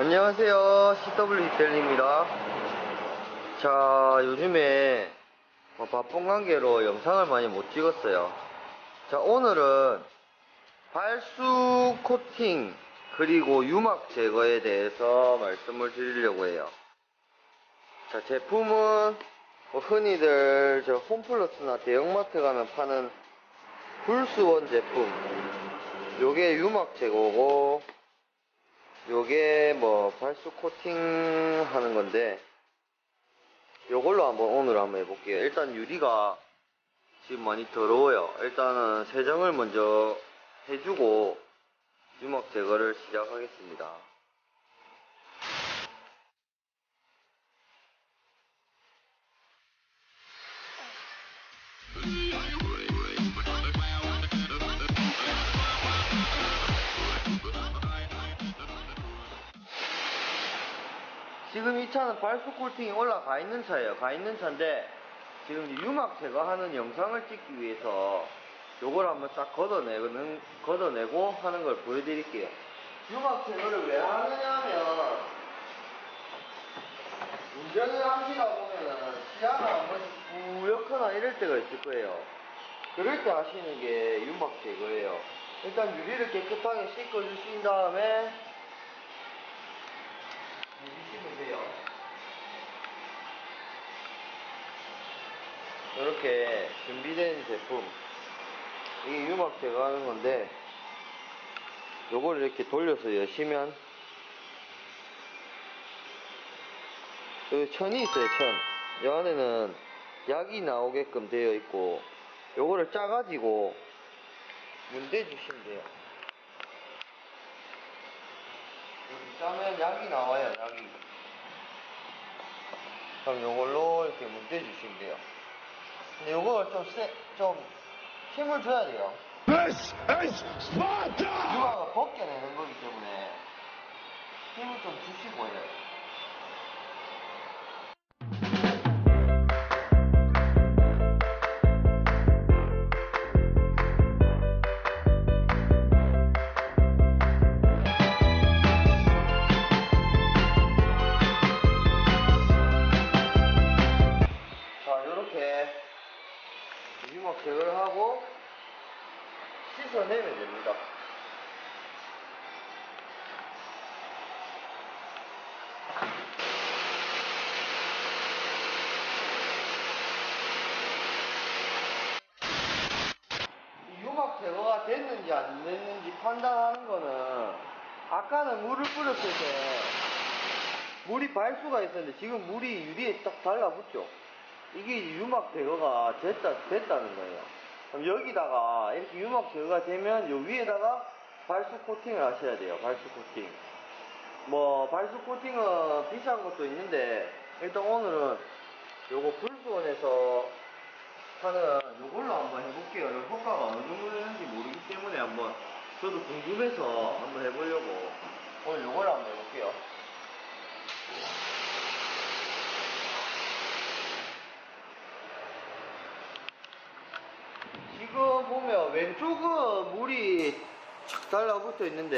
안녕하세요. CW 이텔리입니다. 자, 요즘에 뭐 바쁜 관계로 영상을 많이 못 찍었어요. 자, 오늘은 발수 코팅 그리고 유막 제거에 대해서 말씀을 드리려고 해요. 자, 제품은 뭐 흔히들 저 홈플러스나 대형마트 가면 파는 불수원 제품. 요게 유막 제거고 요게 뭐 발수 코팅 하는 건데 요걸로 한번 오늘 한번 해볼게요. 일단 유리가 지금 많이 더러워요. 일단은 세정을 먼저 해주고 유막 제거를 시작하겠습니다 지금 이 차는 발수 코팅이 올라가 있는 차예요. 가 있는 차인데 지금 유막 제거하는 영상을 찍기 위해서 요걸 한번 딱 걷어내고, 걷어내고 하는 걸 보여드릴게요. 유막 제거를 왜 하느냐면 운전을 하시다 보면은 시야가 한 번씩 뿌옇거나 이럴 때가 있을 거예요. 그럴 때 하시는 게 유막 제거예요. 일단 유리를 깨끗하게 씻어주신 다음에 이렇게 준비된 제품. 이게 유막 제거하는 건데, 요걸 이렇게 돌려서 여시면, 여기 천이 있어요, 천. 이 안에는 약이 나오게끔 되어 있고, 요거를 짜가지고 문대 주시면 돼요. 여기 짜면 약이 나와요, 약이. 그럼 요걸로 이렇게 문대 주시면 돼요. 근데 요걸 좀 세, 좀 힘을 줘야 돼요. This is Sparta! 유화가 벗겨내는 거기 때문에 힘을 좀 주시고 해요. 씻어내면 됩니다. 이 유막 제거가 됐는지 안 됐는지 판단하는 거는 아까는 물을 뿌렸을 때 물이 발수가 있었는데 지금 물이 유리에 딱 달라붙죠. 이게 유막 제거가 됐다, 됐다는 거예요. 그럼 여기다가 이렇게 유막 제거가 되면 요 위에다가 발수 코팅을 하셔야 돼요. 발수 코팅. 뭐 발수 코팅은 비싼 것도 있는데 일단 오늘은 요거 불수원에서 하는 요걸로 한번 해볼게요. 요 효과가 어느 정도 되는지 모르기 때문에 한번 저도 궁금해서 한번 해보려고 오늘 요걸로 한번 해볼게요. 지금 보면 왼쪽은 물이 착 달라붙어 있는데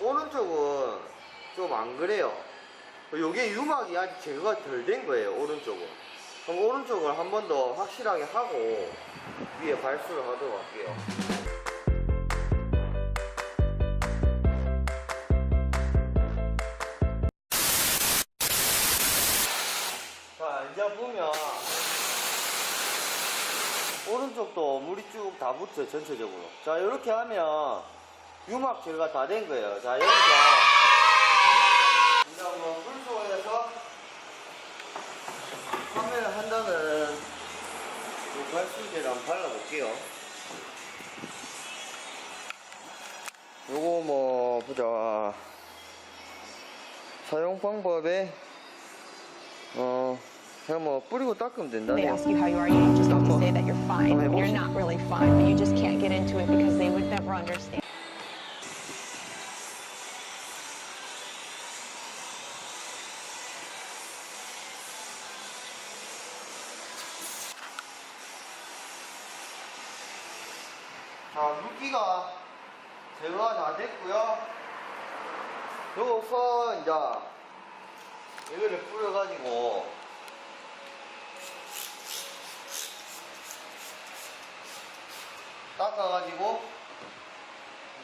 오른쪽은 좀 안 그래요. 요게 유막이 아직 제거가 덜 된 거예요, 오른쪽은. 그럼 오른쪽을 한 번 더 확실하게 하고 위에 발수를 하도록 할게요. 자, 이제 보면 오른쪽도 물이 쭉 다 붙어요, 전체적으로. 자, 이렇게 하면 유막 제거가 다 된 거예요. 자, 여기서 이제 한번 불소에서 한다는 요 발수제를 한번 발라볼게요. 요거 뭐 보자. 사용 방법에 어 그냥 뭐 뿌리고 닦으면 They 된다네요. ask you how you are, you just have to say that you're fine when you're not really fine, but you just can't get into it because they would never understand. 자, 물기가 제거가 다 됐고요. 요거서 이제 이거를 뿌려가지고 닦아가지고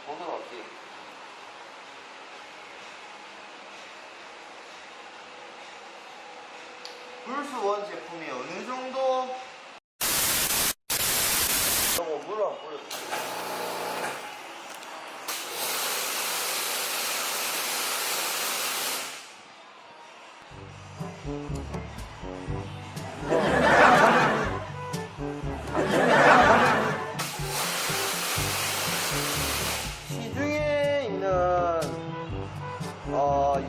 보도록 할게요. 플스1 제품이 어느 정도 한번 뿌려볼게요. 시 어, 유,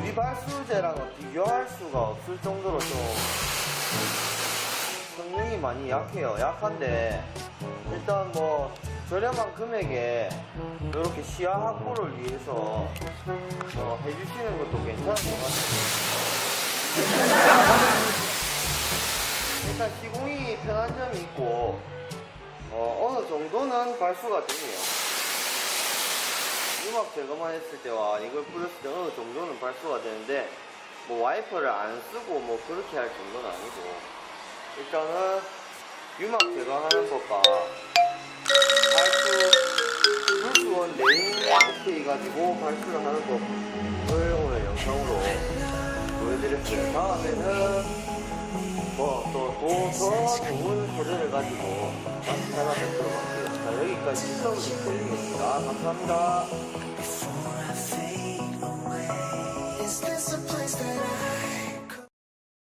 유리 발수제랑은 비교할 수가 없을 정도로 좀 성능이 많이 약해요. 약한데 일단 뭐 저렴한 금액에 이렇게 시야 확보를 위해서 어, 해주시는 것도 괜찮은 것 같아요. 일단 시공이 편한 점이 있고 어, 어느 정도는 발수가 되네요. 유막 제거만 했을 때와 이걸 뿌렸을 때 어느 정도는 발수가 되는데 뭐 와이퍼를 안 쓰고 뭐 그렇게 할 정도는 아니고 일단은 유막 제거하는 것과 발수 플스원 메인 오케이 가지고 발수를 하는 법을 오늘 영상으로 보여드렸어요. 다음에는 뭐또 더 좋은 소재를 가지고 다시 찾아뵙도록 할게요. 자 여기까지 인터뷰 드리겠습니다. 감사합니다.